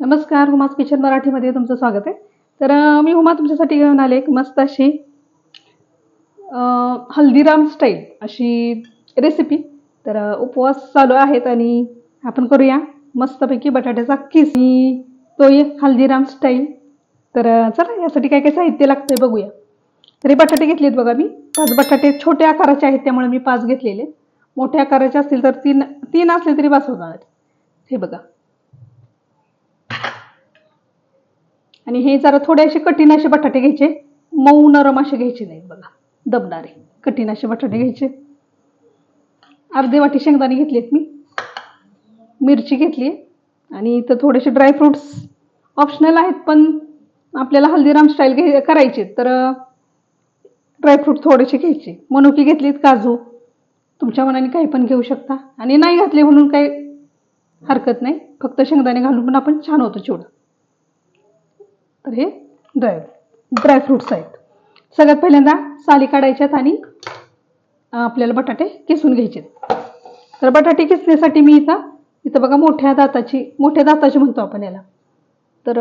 नमस्कार hummus kitchen मराठीमध्ये तुमचं स्वागत आहे. तर मी हुमा तुमच्यासाठी घेऊन आले एक मस्त अशी हल्दीराम स्टाईल अशी रेसिपी तर उपवास चालू आहेत आणि आपण करूया मस्तपैकी बटाट्याचा किस. आणि तो हल्दीराम स्टाईल. तर चला यासाठी काय काय साहित्य लागतंय बघूया. तरी बटाटे घेतलेत बघा मी. पाच बटाटे छोट्या आकाराचे आहेत त्यामुळे मी पाच घेतलेले. मोठ्या आकाराचे असतील तर तीन तीन असले तरी बस होणार. हे बघा. आणि हे जरा थोडे असे कठीण असे बटाटे घ्यायचे. मऊ नरम असे घ्यायचे नाहीत बघा दबणारे. कठीण असे बटाटे घ्यायचे. अर्धे वाटी शेंगदाणे घेतलेत मी. मिरची घेतली आणि इथं थोडेसे ड्रायफ्रुट्स ऑप्शनल आहेत पण आपल्याला हल्दीराम स्टाईल घे करायचे तर ड्रायफ्रूट थोडेसे घ्यायचे. मनुकी घेतलीत काजू. तुमच्या मनाने काही पण घेऊ शकता. आणि नाही घातले म्हणून काही हरकत नाही. फक्त शेंगदाणे घालून पण आपण छान होतं चिवडा. तर हे ड्राय ड्रायफ्रुट्स आहेत. सगळ्यात पहिल्यांदा साली काढायच्यात आणि आपल्याला बटाटे किसून घ्यायचे तर बटाटे किसण्यासाठी मी इथं इथं बघा मोठ्या दाताची मोठ्या दाताची म्हणतो आपण याला. तर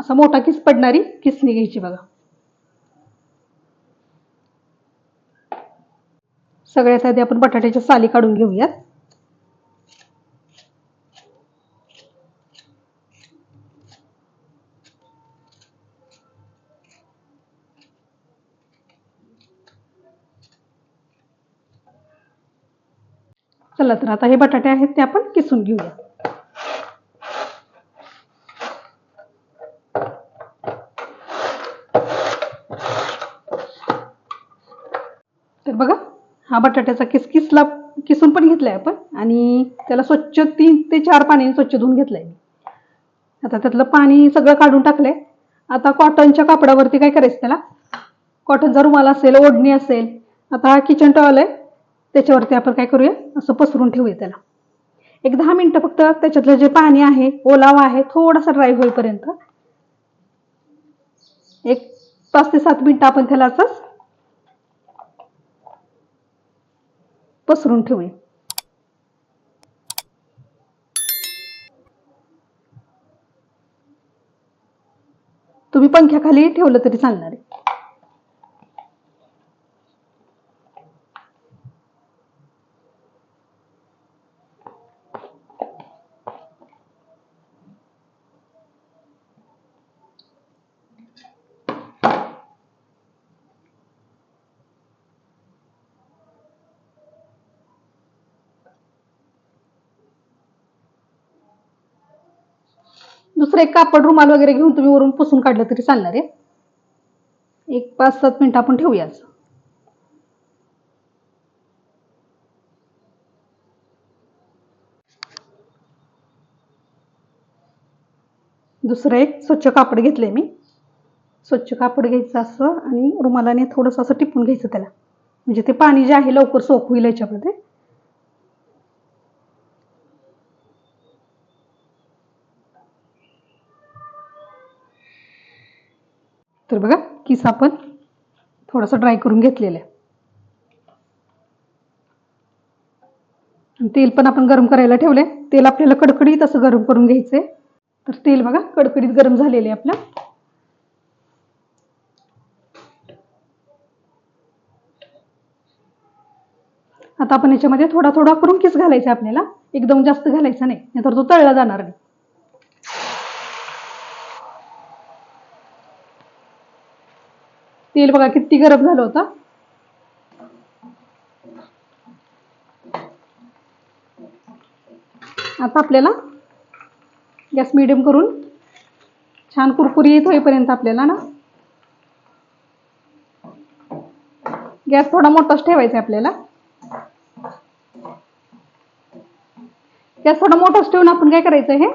असा मोठा किस पडणारी किसणी घ्यायची बघा. सगळ्यात आधी आपण बटाट्याच्या साली काढून घेऊयात. चला तर आता हे बटाटे आहेत ते आपण किसून घेऊया. तर बघा हा बटाट्याचा किस किसला किसून पण घेतलाय आपण आणि त्याला स्वच्छ तीन ते चार पाण्याने स्वच्छ धुवून घेतलंय आता त्यातलं पाणी सगळं काढून टाकलंय. आता कॉटनच्या कापडावरती काय करायचं त्याला? कॉटनचा रुमाल असेल ओढणी असेल आता हा किचन टॉल आहे. त्याच्यावरती आपण काय करूया? असं पसरून ठेवूया त्याला. एक दहा मिनटं फक्त त्याच्यातलं जे पाणी आहे ओलावा आहे थोडासा ड्राय होईपर्यंत. एक पाच ते सात मिनटं आपण त्याला असंच पसरून ठेवूया. तुम्ही पंख्याखाली ठेवलं तरी चालणार आहे. दुसरं एक कापड रुमाल वगैरे घेऊन तुम्ही वरून पुसून काढलं तरी चालणार आहे. एक पाच सात मिनटं आपण ठेवूया दुसरं एक स्वच्छ कापड घेतलंय मी. स्वच्छ कापड घ्यायचं असं आणि रुमालाने थोडंसं असं टिपून घ्यायचं त्याला. म्हणजे ते पाणी जे आहे लवकर सोक होईल याच्यामध्ये. तर बघा किस आपण थोडासा ड्राय करून घेतलेला आहे. तेल पण आपण गरम करायला ठेवले तेल आपल्याला कडकडीत असं गरम करून घ्यायचंय. तर तेल बघा कडकडीत गरम झालेले आहे आपलं. आता आपण याच्यामध्ये थोडा थोडा करून किस घालायचा आपल्याला? एकदम जास्त घालायचा नाही नाहीतर तो तळला जाणार नाही. तेल बघा किती गरम झालं होतं. आता आपल्याला गॅस मिडियम करून छान कुरकुरीत होईपर्यंत आपल्याला ना गॅस थोडा मोठाच ठेवायचा आहे आपल्याला. गॅस थोडा मोठाच ठेवून आपण काय करायचं हे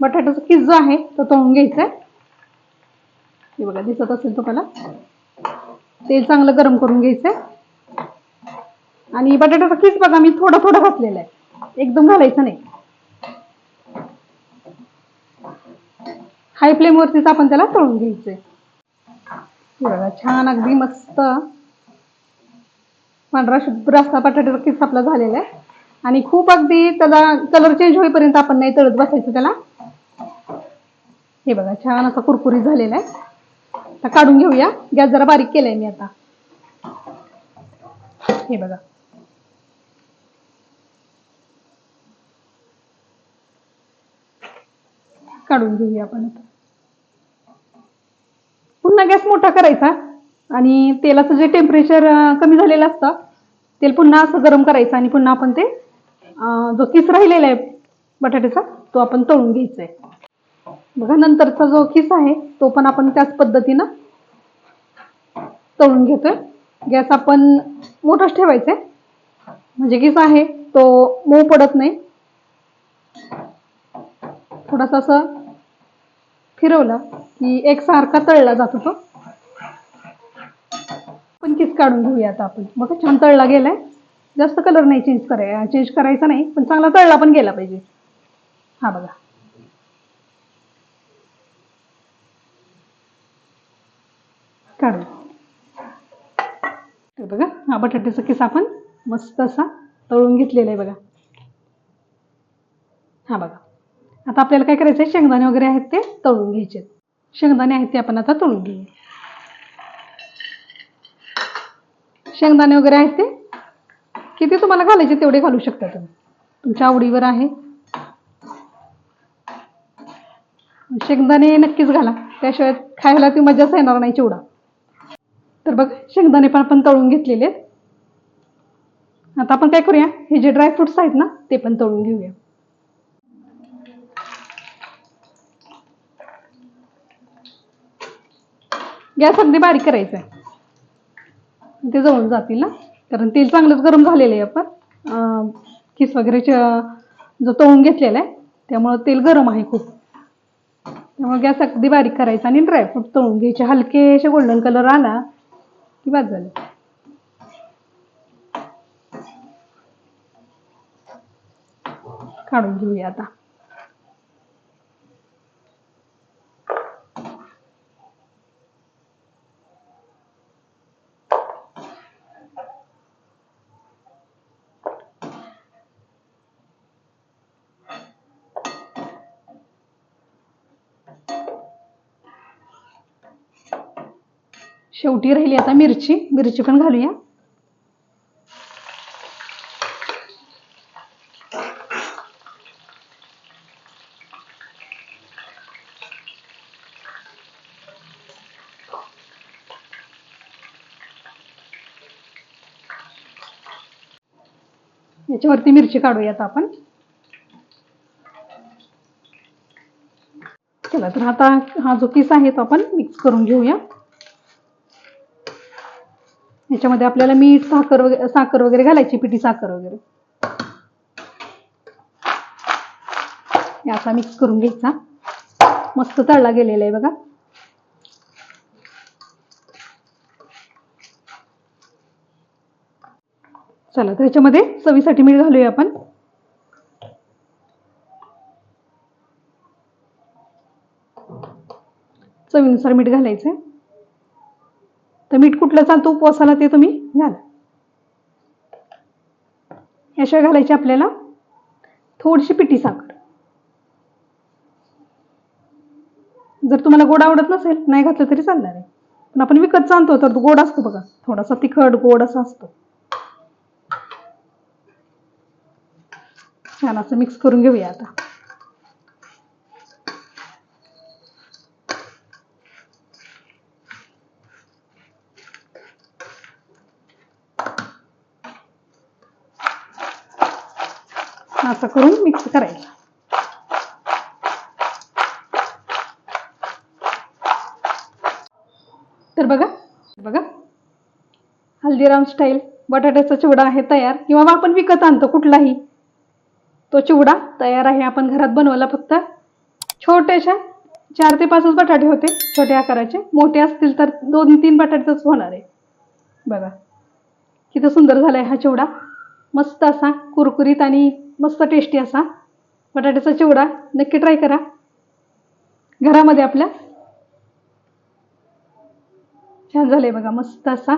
बटाट्याचा किस जो आहे तो तळून घ्यायचा आहे. हे बघा दिसत असेल तुम्हाला? तेल चांगलं गरम करून घ्यायचंय. आणि बटाट्याचा किस बघा मी थोडं थोडं घातलेलं आहे. एकदम घालायचं नाही. हाय फ्लेमवरतीच आपण त्याला तळून घ्यायचंय. हे बघा छान अगदी मस्त. पांढरा शुभ्र असा बटाट्याचा किस आपला झालेला आहे. आणि खूप अगदी त्याला कलर चेंज होईपर्यंत आपण नाही तळत बसायचं त्याला. हे बघा छान असा कुरकुरीत झालेला आहे. आता काढून घेऊया. गॅस जरा बारीक केलाय मी आता. हे बघा. काढून घेऊया आपण आता. पुन्हा गॅस मोठा करायचा. आणि तेलाचं जे टेम्परेचर कमी झालेलं असतं तेल पुन्हा असं गरम करायचं आणि पुन्हा आपण ते जो किस राहिलेला आहे बटाट्याचा तो आपण तळून घ्यायचा आहे. बघा नंतरचा जो किस आहे तो पण आपण त्याच पद्धतीनं तळून घेतोय. गॅस आपण मोठाच ठेवायचा आहे म्हणजे घिस आहे तो मऊ पडत नाही. थोडासा असं फिरवला की एकसारखा तळला जातो तो पण किस काढून घेऊया आता आपण. बघा छान तळला गेलाय. जास्त कलर नाही चेंज कराय चेंज करायचा नाही पण चांगला तळला पण गेला पाहिजे. हा बघा. काढू. तर बघा हा बटाट्याचा किस आपण मस्त असा तळून घेतलेला आहे बघा. हा बघा. आता आपल्याला काय करायचं आहे शेंगदाणे वगैरे आहेत ते तळून घ्यायचे. शेंगदाणे आहेत ते आपण आता तळून घेऊ. शेंगदाणे वगैरे आहेत ते किती तुम्हाला घालायचे तेवढे घालू शकता तुम्ही. तुमच्या आवडीवर आहे. शेंगदाणे नक्कीच घाला. त्याशिवाय खायला ती मजाच येणार नाही चिवडा. तर बघ शेंगदाणे पण आपण तळून घेतलेले आहेत. आता आपण काय करूया? हे जे ड्रायफ्रुट्स आहेत ना ते पण तळून घेऊया. गॅस अगदी बारीक करायचा आहे ते जवळून जातील ना? कारण तेल चांगलंच गरम झालेलं आहे आपण किस वगैरे जो तळून घेतलेला आहे त्यामुळं तेल गरम आहे खूप. त्यामुळे गॅस अगदी बारीक करायचा आणि ड्रायफ्रूट तळून घ्यायचे. हलके असे गोल्डन कलर आला की बाद झालं. काढून घेऊया आता. शेवटी राहिली आता मिरची. मिरची पण घालूया. याच्यावरती मिरची काढूया आपण. चला तर आता हा जो पीस आहे तो आपण मिक्स करून घेऊया. याच्यामध्ये आपल्याला मीठ साखर वगैरे साखर वगैरे घालायची पिठी साखर वगैरे. हे असा मिक्स करून घ्यायचा. मस्त तळला गेलेला आहे बघा. चला तर याच्यामध्ये चवीसाठी मीठ घालूया आपण. चवीनुसार मीठ घालायचं. तर मीठ कुठलं चालतं उपवासाला ते तुम्ही घाला. याशिवाय घालायची आपल्याला थोडीशी पिठी साखर. जर तुम्हाला गोड आवडत नसेल नाही घातलं तरी चालणार आहे. पण आपण विकत चालतो तर गोड असतो बघा. थोडासा तिखट गोड असा असतो. छान असं मिक्स करून घेऊया आता. असं करून मिक्स करायचं. तर बघा बघा. हल्दीराम स्टाईल बटाट्याचा चिवडा आहे तयार. किंवा आपण विकत आणतो कुठलाही. तो चिवडा तयार आहे. आपण घरात बनवला फक्त. छोट्याशा चार ते पाचच बटाटे होते. छोट्या आकाराचे. मोठे असतील तर दोन तीन बटाट्याच होणार आहे. बघा. किती सुंदर झाला आहे हा चिवडा. मस्त असा कुरकुरीत आणि मस्त टेस्टी असा. बटाट्याचा चिवडा. नक्की ट्राय करा. घरामध्ये आपल्या. छान झालंय बघा मस्त असा.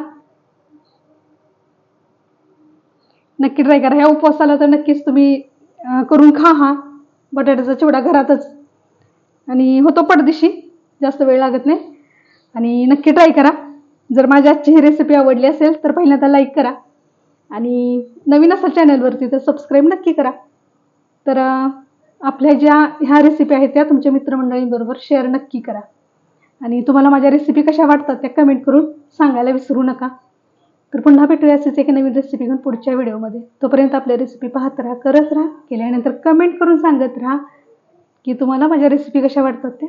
नक्की ट्राय करा. ह्या उपवासाला तर नक्कीच तुम्ही करून खा हा. बटाट्याचा चिवडा घरातच. आणि होतो पडदिशी. जास्त वेळ लागत नाही. आणि नक्की ट्राय करा. जर माझी आजची ही रेसिपी आवडली असेल तर पहिल्यांदा लाईक करा. आणि नवीन असाल चॅनलवरती तर सबस्क्राईब नक्की करा. तर आपल्या ज्या ह्या रेसिपी आहेत त्या तुमच्या मित्रमंडळींबरोबर शेअर नक्की करा. आणि तुम्हाला माझ्या रेसिपी कशा वाटतात त्या कमेंट करून सांगायला विसरू नका. तर पुन्हा भेटूया असेच एक नवीन रेसिपी घेऊन पुढच्या व्हिडिओमध्ये. तोपर्यंत आपल्या रेसिपी पाहत राहा करत राहा. केल्यानंतर कमेंट करून सांगत राहा की तुम्हाला माझ्या रेसिपी कशा वाटतात त्या.